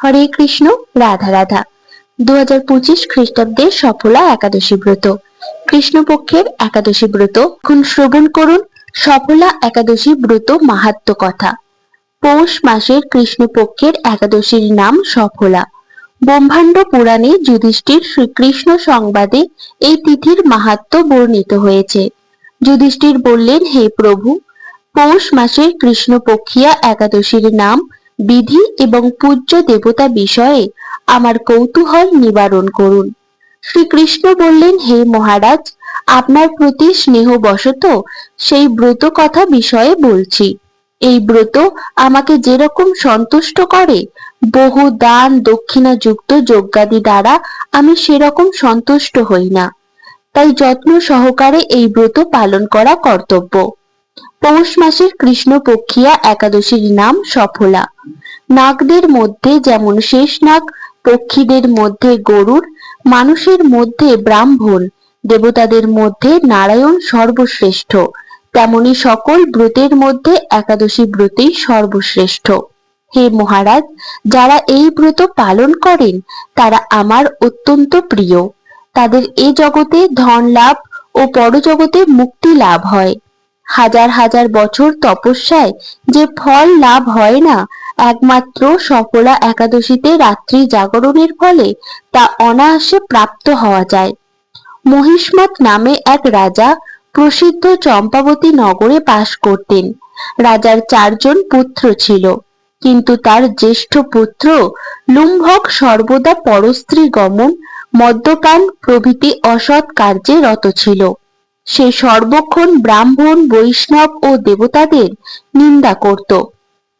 হরে কৃষ্ণ, রাধা রাধা। দু হাজার পঁচিশ খ্রিস্টাব্দের সফলা একাদশী ব্রত। কৃষ্ণপক্ষের একাদশী ব্রত। এখন শ্রবণ করুন, সফলা একাদশী ব্রত মাহাত্ম কথা। পৌষ মাসের কৃষ্ণপক্ষের একাদশীর নাম সফলা। ব্রহ্মাণ্ড পুরাণে যুধিষ্ঠির শ্রীকৃষ্ণ সংবাদে এই তিথির মাহাত্ম বর্ণিত হয়েছে। যুধিষ্ঠির বললেন, হে প্রভু, পৌষ মাসের কৃষ্ণপক্ষিয়া একাদশীর নাম বিধি এবং পূজ্য দেবতা বিষয়ে আমার কৌতূহল নিবারণ করুন। শ্রীকৃষ্ণ বললেন, হে মহারাজ, আপনার প্রতি স্নেহবশত সেই ব্রত কথা বিষয়ে বলছি। এই ব্রত আমাকে যেরকম সন্তুষ্ট করে, বহু দান দক্ষিণা যুক্ত যজ্ঞাদি দ্বারা আমি সেরকম সন্তুষ্ট হই না। তাই যত্ন সহকারে এই ব্রত পালন করা কর্তব্য। পৌষ মাসের কৃষ্ণ কৃষ্ণপক্ষিয়া একাদশীর নাম সফলা। নাগদের মধ্যে যেমন শেষ নাগ, পক্ষীদের মধ্যে গরুর, মানুষের মধ্যে ব্রাহ্মণ, দেবতাদের মধ্যে নারায়ণ সর্বশ্রেষ্ঠ, তেমনি সকল ব্রতের মধ্যে একাদশী ব্রতেই সর্বশ্রেষ্ঠ। হে মহারাজ, যারা এই ব্রত পালন করেন, তারা আমার অত্যন্ত প্রিয়। তাদের এ জগতে ধন লাভ ও পরজগতে মুক্তি লাভ হয়। হাজার হাজার বছর তপস্যায় যে ফল লাভ হয় না, একমাত্র সফলা একাদশীতে রাত্রি জাগরণের ফলে তা অনায়াসে প্রাপ্ত হওয়া যায়। মহিষ্মত নামে এক রাজা প্রসিদ্ধ চম্পাবতী নগরে বাস করতেন। রাজার চারজন পুত্র ছিল, কিন্তু তার জ্যেষ্ঠ পুত্র লুম্ভক সর্বদা পরস্ত্রী গমন মদ্যপান প্রভৃতি অসৎ কার্যে রত ছিল। সে সর্বক্ষণ ব্রাহ্মণ, বৈষ্ণব ও দেবতাদের নিন্দা করত।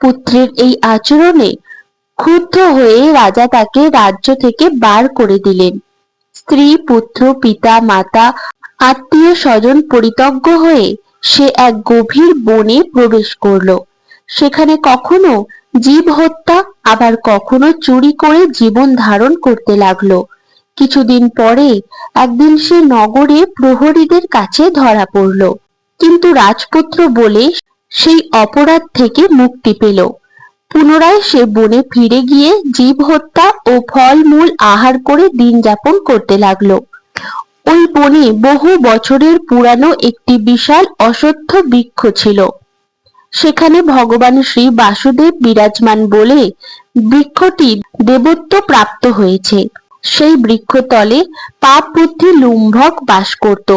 পুত্রের এই আচরণে ক্ষুব্ধ হয়ে রাজা তাকে রাজ্য থেকে বার করে দিলেন। স্ত্রী, পুত্র, পিতা, মাতা আত্মীয় স্বজন পরিতজ্ঞ হয়ে সে এক গভীর বনে প্রবেশ করল। সেখানে কখনো জীব হত্যা, আবার কখনো চুরি করে জীবন ধারণ করতে লাগল। কিছুদিন পরে একদিন সে নগরে প্রহরীদের কাছে ধরা পড়ল। কিন্তু রাজপুত্র বলে সেই অপরাধ থেকে মুক্তি পেল। পুনরায় সে বনে ফিরে গিয়ে জীব হত্যা ও ফলমূল আহার করে দিন যাপন করতে লাগল। ওই বনে বহু বছরের পুরানো একটি বিশাল অশ্বত্থ বৃক্ষ ছিল। সেখানে ভগবান শ্রী বাসুদেব বিরাজমান বলে বৃক্ষটি দেবত্ব প্রাপ্ত হয়েছে। সেই বৃক্ষতলে পাপ বুদ্ধি লুম্ভক বাস করত।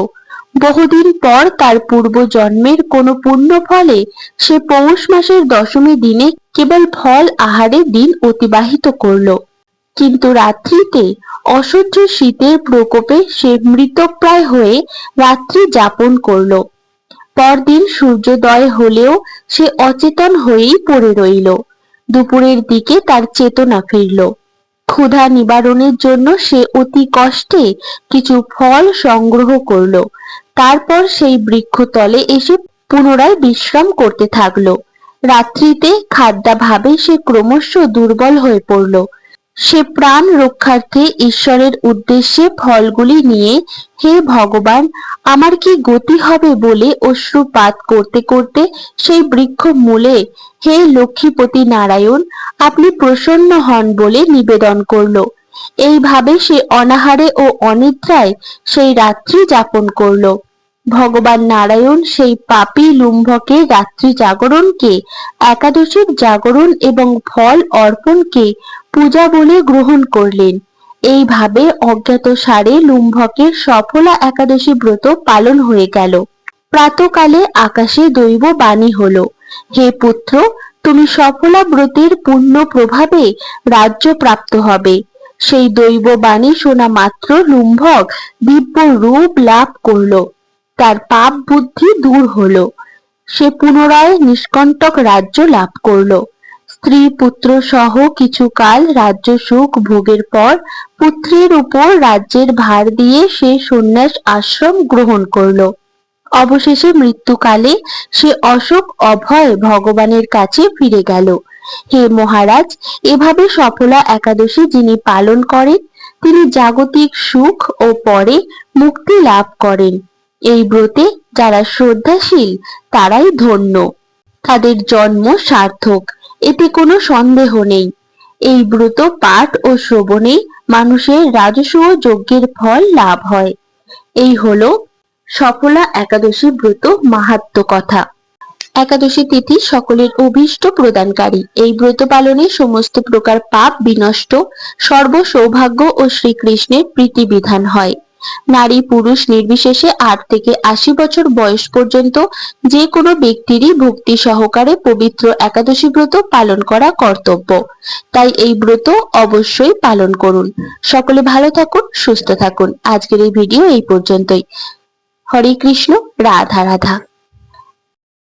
বহুদিন পর তার পূর্ব জন্মের কোন পুণ্য ফলে সে পৌষ মাসের দশমী দিনে কেবল ফল আহারে দিন অতিবাহিত করল। কিন্তু রাত্রিতে অসহ্য শীতের প্রকোপে সে মৃতপ্রায় হয়ে রাত্রি যাপন করল। পরদিন সূর্যোদয় হলেও সে অচেতন হয়েই পড়ে রইল। দুপুরের দিকে তার চেতনা ফিরল। ক্ষুধা নিবারণের জন্য সে অতি কষ্টে কিছু ফল সংগ্রহ করল। তারপর সেই বৃক্ষতলে এসে পুনরায় বিশ্রাম করতে থাকল। রাত্রিতে খাদ্যাভাবে সে ক্রমশ দুর্বল হয়ে পড়ল। সে প্রাণ রক্ষার্থে ঈশ্বরের উদ্দেশ্যে ফলগুলি নিয়ে, হে ভগবান, আমার কি গতি হবে বলে অশ্রুপাত করতে করতে সেই বৃক্ষ মূলে, হে লক্ষ্মীপতি নারায়ণ আপনি প্রসন্ন হন বলে নিবেদন করল। এইভাবে সে অনাহারে ও অনিদ্রায় সেই রাত্রি যাপন করল। ভগবান নারায়ণ সেই পাপী লুম্ভকে রাত্রি জাগরণকে, একাদশীর জাগরণ এবং ফল অর্পণকে পূজা বলে গ্রহণ করলেন। এইভাবে অজ্ঞাত সারে লুম্ভকের সফলা একাদশী ব্রত পালন হয়ে গেল। প্রাতকালে আকাশে দৈব বাণী হলো, হে পুত্র তুমি সফলা ব্রতের পূর্ণ প্রভাবে রাজ্য প্রাপ্ত হবে। সেই দৈব বাণী শোনা মাত্র লুম্ভক দিব্য রূপ লাভ করল। তার পাপ বুদ্ধি দূর হল। সে পুনরায় নিষ্কণ্টক রাজ্য লাভ করল। স্ত্রী পুত্র সহ কিছু কাল রাজ্য সুখ ভোগের পর পুত্রের উপর রাজ্যের ভার দিয়ে সে সন্ন্যাস আশ্রম গ্রহণ করল। অবশেষে মৃত্যুকালে সে অশোক অভয় ভগবানের কাছে ফিরে গেল। হে মহারাজ, এভাবে সফলা একাদশী যিনি পালন করেন, তিনি জাগতিক সুখ ও পরে মুক্তি লাভ করেন। এই ব্রতে যারা শ্রদ্ধাশীল, তারাই ধন্য। তাদের জন্ম সার্থক, এতে কোনো সন্দেহ নেই। এই ব্রত পাঠ ও শ্রবণে মানুষের রাজস্ব যজ্ঞের ফল লাভ হয়। এই হলো সফলা একাদশী ব্রত মাহাত্ম কথা। একাদশী তিথি সকলের অভীষ্ট প্রদানকারী। এই ব্রত পালনে সমস্ত প্রকার পাপ বিনষ্ট সর্ব সৌভাগ্য ও শ্রীকৃষ্ণের প্রীতি বিধান হয়। নারী পুরুষ নির্বিশেষে আট থেকে আশি বছর বয়স পর্যন্ত যে কোনো ব্যক্তিরই ভক্তি সহকারে পবিত্র একাদশী ব্রত পালন করা কর্তব্য। তাই এই ব্রত অবশ্যই পালন করুন। সকলে ভালো থাকুন, সুস্থ থাকুন। আজকের এই ভিডিও এই পর্যন্তই। হরে কৃষ্ণ রাধা রাধা।